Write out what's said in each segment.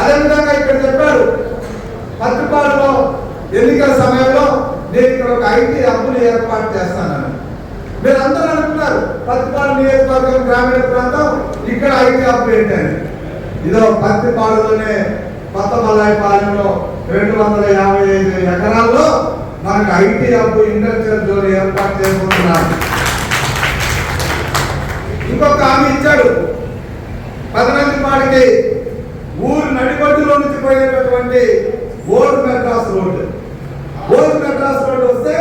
అదేవిధంగా ఇక్కడ చెప్పారు పత్రిపాడులో ఎన్నికల సమయంలో నేను ఇక్కడ ఒక ఐటీ హబ్బుని ఏర్పాటు చేస్తానని. మీరు అందరూ అనుకున్నారు పత్తిపాడు నియోజకవర్గం గ్రామీణ ప్రాంతం ఇక్కడ ఐటీ హబ్ ఏంటని. ఇదో పత్తిపాడులోనే కొత్త మల్లాయపాలెంలో రెండు వందల యాభై ఐదు ఎకరాల్లో మనకు ఐటీ హబ్ ఇండస్ట్రియల్ జోన్ ఏర్పాటు చేసుకుంటున్నారు ఇంకొక హామీ ఇచ్చాడు పదనంది పాడికి ఊరు నడిబడ్డులో నుంచి పోయేటటువంటి old Madras road old Madras road వస్తే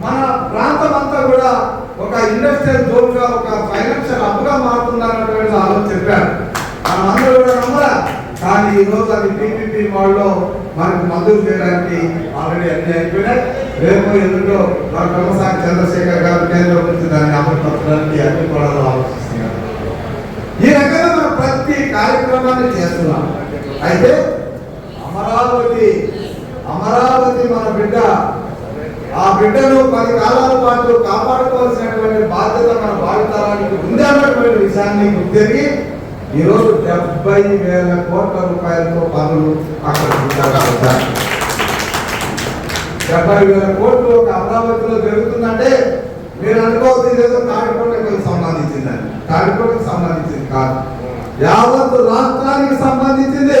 మన ప్రాంతం అంతా కూడా ఒక ఇండస్ట్రియల్ జోన్గా ఒక ఫైనాన్షియల్ హబ్గా మారుతుందన్నటువంటి ఆలోచన చెప్పారు. మనం అందరూ కూడా నమ్మరా? కానీ ఈ రోజు అది పీపీపీ వాళ్ళు మనకు మందులు చేయడానికి ఆల్రెడీ అన్ని అయిపోయినాయి. రేపు ఎదుటో మన బ్రహ్మసాని చంద్రశేఖర్ గారు కేంద్రం నుంచి దాన్ని అమలు పరచడానికి అన్ని కూడా ఆలోచిస్తున్నారు. ఈ రకంగా ప్రతి కార్యక్రమాన్ని చేస్తున్నాం. అయితే అమరావతి అమరావతి మన బిడ్డ. ఆ బిడ్డను పది కాలాల పాటు కాపాడుకోవాల్సినటువంటి బాధ్యత మన భావితరానికి ఉంది అన్నటువంటి విషయాన్ని గుర్తెరిగి ఈరోజు డెబ్బై వేల కోట్ల రూపాయలతో పనులు అక్కడ డెబ్బై వేల కోట్లు ఒక అమరావతిలో జరుగుతుందంటే మీరు అనుకోవద్దు ఏదో తాడికోటకు సంబంధించిందని. తాడికోటకు సంబంధించింది కాదు. యావత్ రాష్ట్రానికి సంబంధించింది.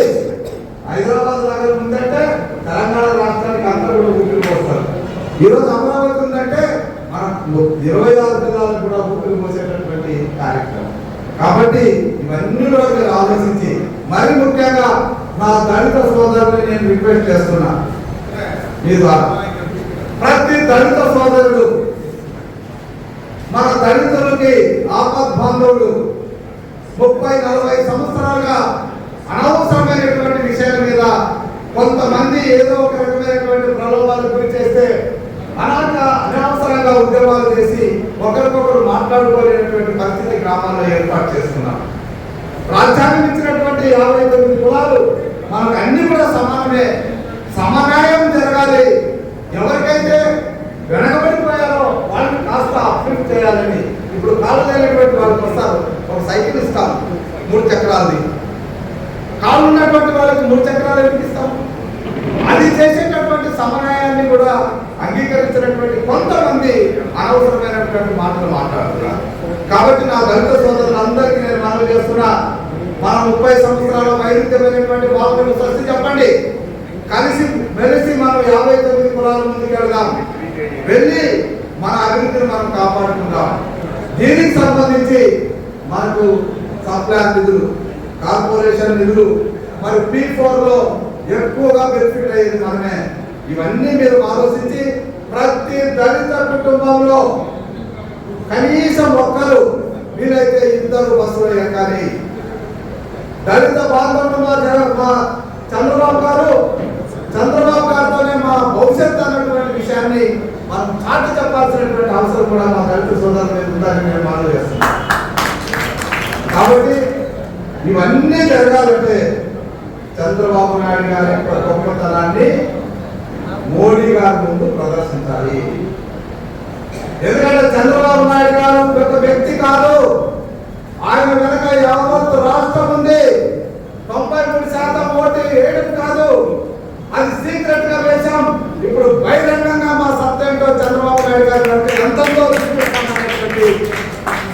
హైదరాబాద్ నగరం ఉందంటే తెలంగాణ రాష్ట్రానికి అంతా కూడా ఊపిరి పోస్తారు ఈరోజు అమరావతి ఉందంటే మన ఇరవై ఆరు జిల్లాలకు కూడా ఊపిరి పోసేటటువంటి కార్యక్రమం. కాబట్టి ఇవన్నీ కూడా మీరు ఆలోచించి మరి ముఖ్యంగా నా దళిత సోదరుని నేను రిక్వెస్ట్ చేస్తున్నా. మీ ద్వారా ప్రతి దళిత సోదరుడు మన దళితులకి నలభై సంవత్సరాలుగా అనవసరమైనటువంటి విషయాల మీద కొంతమంది ఏదో ఒక రకమైనటువంటి ప్రలోభాలు గురి చేస్తే అనాక అనవసరంగా ఉద్యమాలు చేసి ఒకరికొకరు మాట్లాడుకోలేనటువంటి పరిస్థితి గ్రామాల్లో ఏర్పాటు చేస్తున్నాం రాజ్యాంగం ఇచ్చినటువంటి యాభై తొమ్మిది కులాలు మనకు అన్ని కూడా సమానమే. సమన్యాయం జరగాలి. ఎవరికైతే వెనకబడిపోయారో వాళ్ళని కాస్త అప్లిఫ్ట్ చేయాలని ఇప్పుడు కాలు లేనటువంటి వాళ్ళకి వస్తారు ఒక సైకిల్ ఇస్తాం మూడు చక్రాలది కాళ్ళు ఉన్నటువంటి వాళ్ళకి మూడు చక్రాలు వినిపిస్తాం అది చేసేటటువంటి సమన్వయాన్ని కూడా అంగీకరించినటువంటి కొంతమంది అనవసరమైనటువంటి మాటలు మాట్లాడుతున్నారు. కాబట్టి నా దళిత సోదరులందరికీ నేను మనవి చేస్తున్నా మన ముప్పై సంవత్సరాల వైరుధ్యమైనటువంటి వాళ్ళని సృష్టి చెప్పండి. కలిసి మెలిసి మనం యాభై తొమ్మిది కులాల ముందుకు వెళ్దాం. వెళ్ళి మన అభివృద్ధిని మనం కాపాడుకుందాం. దీనికి సంబంధించి మనకు సప్లాన్ నిధులు కార్పొరేషన్ నిధులు. మరి పీ లో ఎక్కువగా బెనిఫిట్ అయ్యేది మనమే. ఇవన్నీ మీరు ఆలోచించి ప్రతి దళిత కుటుంబంలో కనీసం ఒక్కరు వీలైతే ఇద్దరు బస్సులు ఎక్కాలి. దళిత బాంధవులు మా మా చంద్రబాబు గారు చంద్రబాబు గారితోనే మా భవిష్యత్తు అన్నటువంటి విషయాన్ని మనం చాటి చెప్పాల్సినటువంటి అవసరం కూడా మా దళిత సోదరుల మీద ఉందని నేను కాబట్టి ఇవన్నీ జరగాలంటే చంద్రబాబు నాయుడు గారి యొక్క గొప్పతనాన్ని మోడీ గారి ముందు ప్రదర్శించాలి. ఎందుకంటే చంద్రబాబు నాయుడు గారు ఒక వ్యక్తి కాదు. ఆయన వెనక యావత్ రాష్ట్రం ఉంది తొంభై మూడు శాతం ఓటు వేయడం కాదు అది సీక్రెట్గా వేశాం ఇప్పుడు బహిరంగంగా మా సత్యంతో చంద్రబాబు నాయుడు గారు అంటే ఎంతంతో చూపిస్తామనేటువంటి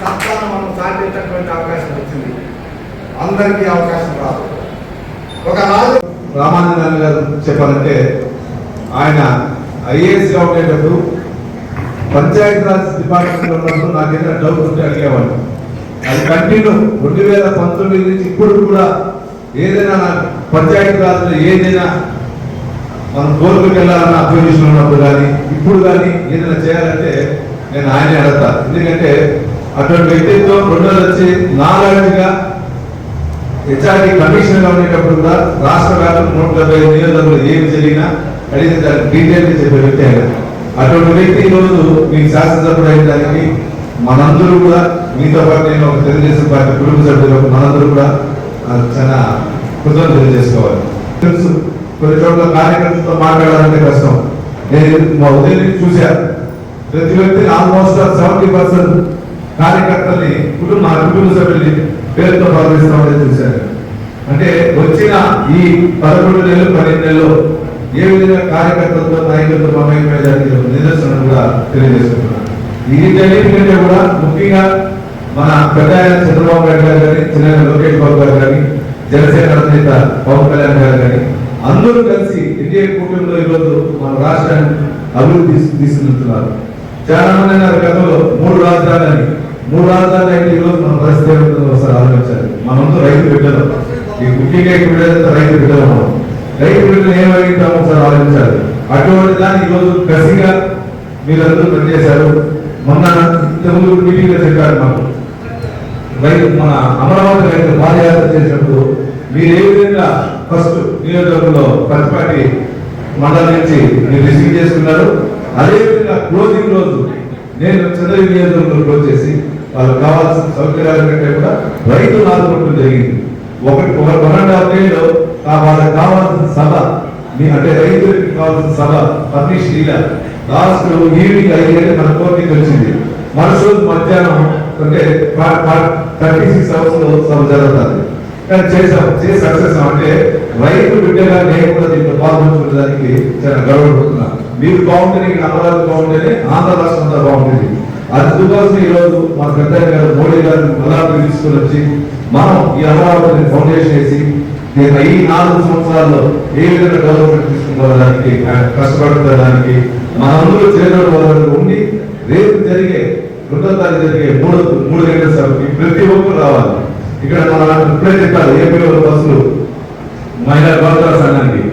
సత్తాను మనం సాధించేటువంటి అవకాశం వచ్చింది అందరికీ అవకాశం రాదు. ఒక రాజు గారు చెప్పాలంటే ఆయన ఐఏఎస్గా ఉండేటప్పుడు పంచాయతీరాజ్ డిపార్ట్మెంట్లో డిపార్ట్మెంట్లో ఉన్నప్పుడు నాకేదైనా డౌట్ ఉంటే అడిగేవాడు అది కంటిన్యూ రెండు వేల పంతొమ్మిది నుంచి ఇప్పుడు కూడా ఏదైనా పంచాయతీరాజ్లో ఏదైనా మనం కోర్టుకు వెళ్ళాలన్న అపోజిషన్ ఉన్నప్పుడు కానీ ఇప్పుడు కానీ ఏదైనా చేయాలంటే నేను ఆయనే అడతా ఎందుకంటే అటువంటి వ్యక్తిత్వం రెండోది వచ్చి నాలుగుగా హెచ్ఆర్డి కమిషనర్గా ఉండేటప్పుడు కూడా రాష్ట్ర వ్యాప్తంగా నూట డెబ్బై ఐదు నియోజకవర్గంలో ఏమి జరిగినా అడిగితే దానికి డీటెయిల్గా చెప్పే వ్యక్తి ఆయన. అటువంటి వ్యక్తి ఈరోజు మీకు శాసనసభ్యుడు అయిన దానికి మనందరూ కూడా మీతో పాటు నేను ఒక తెలుగుదేశం పార్టీ కుటుంబ సభ్యులు మనందరూ కూడా చాలా కృతజ్ఞతలు తెలియజేసుకోవాలి. తెలుసు కొన్ని చోట్ల కార్యకర్తలతో మాట్లాడాలంటే కష్టం. నేను మా ఉదయం నుంచి చూశాను ప్రతి వ్యక్తిని ఆల్మోస్ట్ సెవెంటీ పర్సెంట్ కార్యకర్తల్ని కుటుంబ కుటుంబ సభ్యుల్ని పేరుతో భావిస్తామని చూశాను అంటే వచ్చిన ఈ పదకొండు నెలలు పన్నెండు నెలలు ఏ విధంగా కార్యకర్తలతో నాయకులతో మమేకమయ్యారు నిదర్శనం కూడా తెలియజేస్తున్నాను వీటన్నిటికంటే కూడా ముఖ్యంగా మన పెద్ద చంద్రబాబు నాయుడు గారు కానీ చిన్న లోకేష్ బాబు గారు కానీ జనసేన అధినేత పవన్ కళ్యాణ్ గారు కానీ అందరూ కలిసి ఎన్డీఏ కూటమిలో ఈరోజు మన రాష్ట్రాన్ని అభివృద్ధి తీసుకుంటున్నారు చాలా మంది గతంలో మూడు రాజధానులని మూడు రాజధానులు అయితే ఈరోజు మన పరిస్థితి ఏమిటో ఒకసారి ఆలోచించాలి. మనంతా రైతు బిడ్డలు. ఈ ముఖ్యంగా ఇక్కడ రైతు బిడ్డలు మనం రైతు బిడ్డలు ఏమడిగితామో ఒకసారి ఆలోచించాలి. అటువంటి దాన్ని ఈరోజు కసిగా మీరందరూ పనిచేశారు. మొన్న ఇంతకుముందు మీటింగ్ చెప్పారు మాకు. రైతు మన అమరావతి రైతు పాదయాత్ర చేసినప్పుడు మీరు ఏ విధంగా ఫస్ట్ నియోజకవర్గంలో ప్రతిపాటి మండలం నుంచి మీరు రిసీవ్ చేసుకున్నారు? అదేవిధంగా క్లోజింగ్ రోజు నేను చంద్రగిరి నియోజకవర్గంలో క్లోజ్ చేసి వాళ్ళకి కావాల్సిన సౌకర్యాల కంటే కూడా రైతు ఆదుకోవడం జరిగింది. ఒకటి ఒక వన్ అండ్ హాఫ్ డేలో వాళ్ళకి కావాల్సిన సభ మీ అంటే రైతులకి కావాల్సిన సభ పర్మిషన్ ఇలా లాస్ట్ ఈవినింగ్ ఐదు గంటలకు మన కోర్టుకి వచ్చింది. మరుసటి మధ్యాహ్నం అంటే థర్టీ సిక్స్ అవర్స్లో సభ జరుగుతుంది. కానీ చేసాం చేసి సక్సెస్ అంటే రైతు బిడ్డగా నేను కూడా దీంట్లో పాల్గొంచుకోవడానికి చాలా గర్వపడుతున్నాను. మీరు బాగుంటేనే ఇక్కడ అమరావతి బాగుంటేనే ఆంధ్ర రాష్ట్రం అంతా బాగుంటుంది. అందుకోసం ఈరోజు రోజు మన పెద్ద గారు మోడీ గారు మల్లాపల్లి తీసుకుని వచ్చి మనం ఈ అమరావతిని ఫౌండేషన్ వేసి నేను ఈ నాలుగు సంవత్సరాల్లో ఏ విధంగా డెవలప్మెంట్ తీసుకుపోవడానికి కష్టపడుకోవడానికి మనందరూ చేతుల వల్ల ఉండి రేపు జరిగే రెండో తారీఖు జరిగే మూడు మూడు గంటల సభకి ప్రతి ఒక్కరు రావాలి. ఇక్కడ మన ఇప్పుడే చెప్పారు ఏపీలో బస్సులు మహిళా బాధితుల సంఘానికి.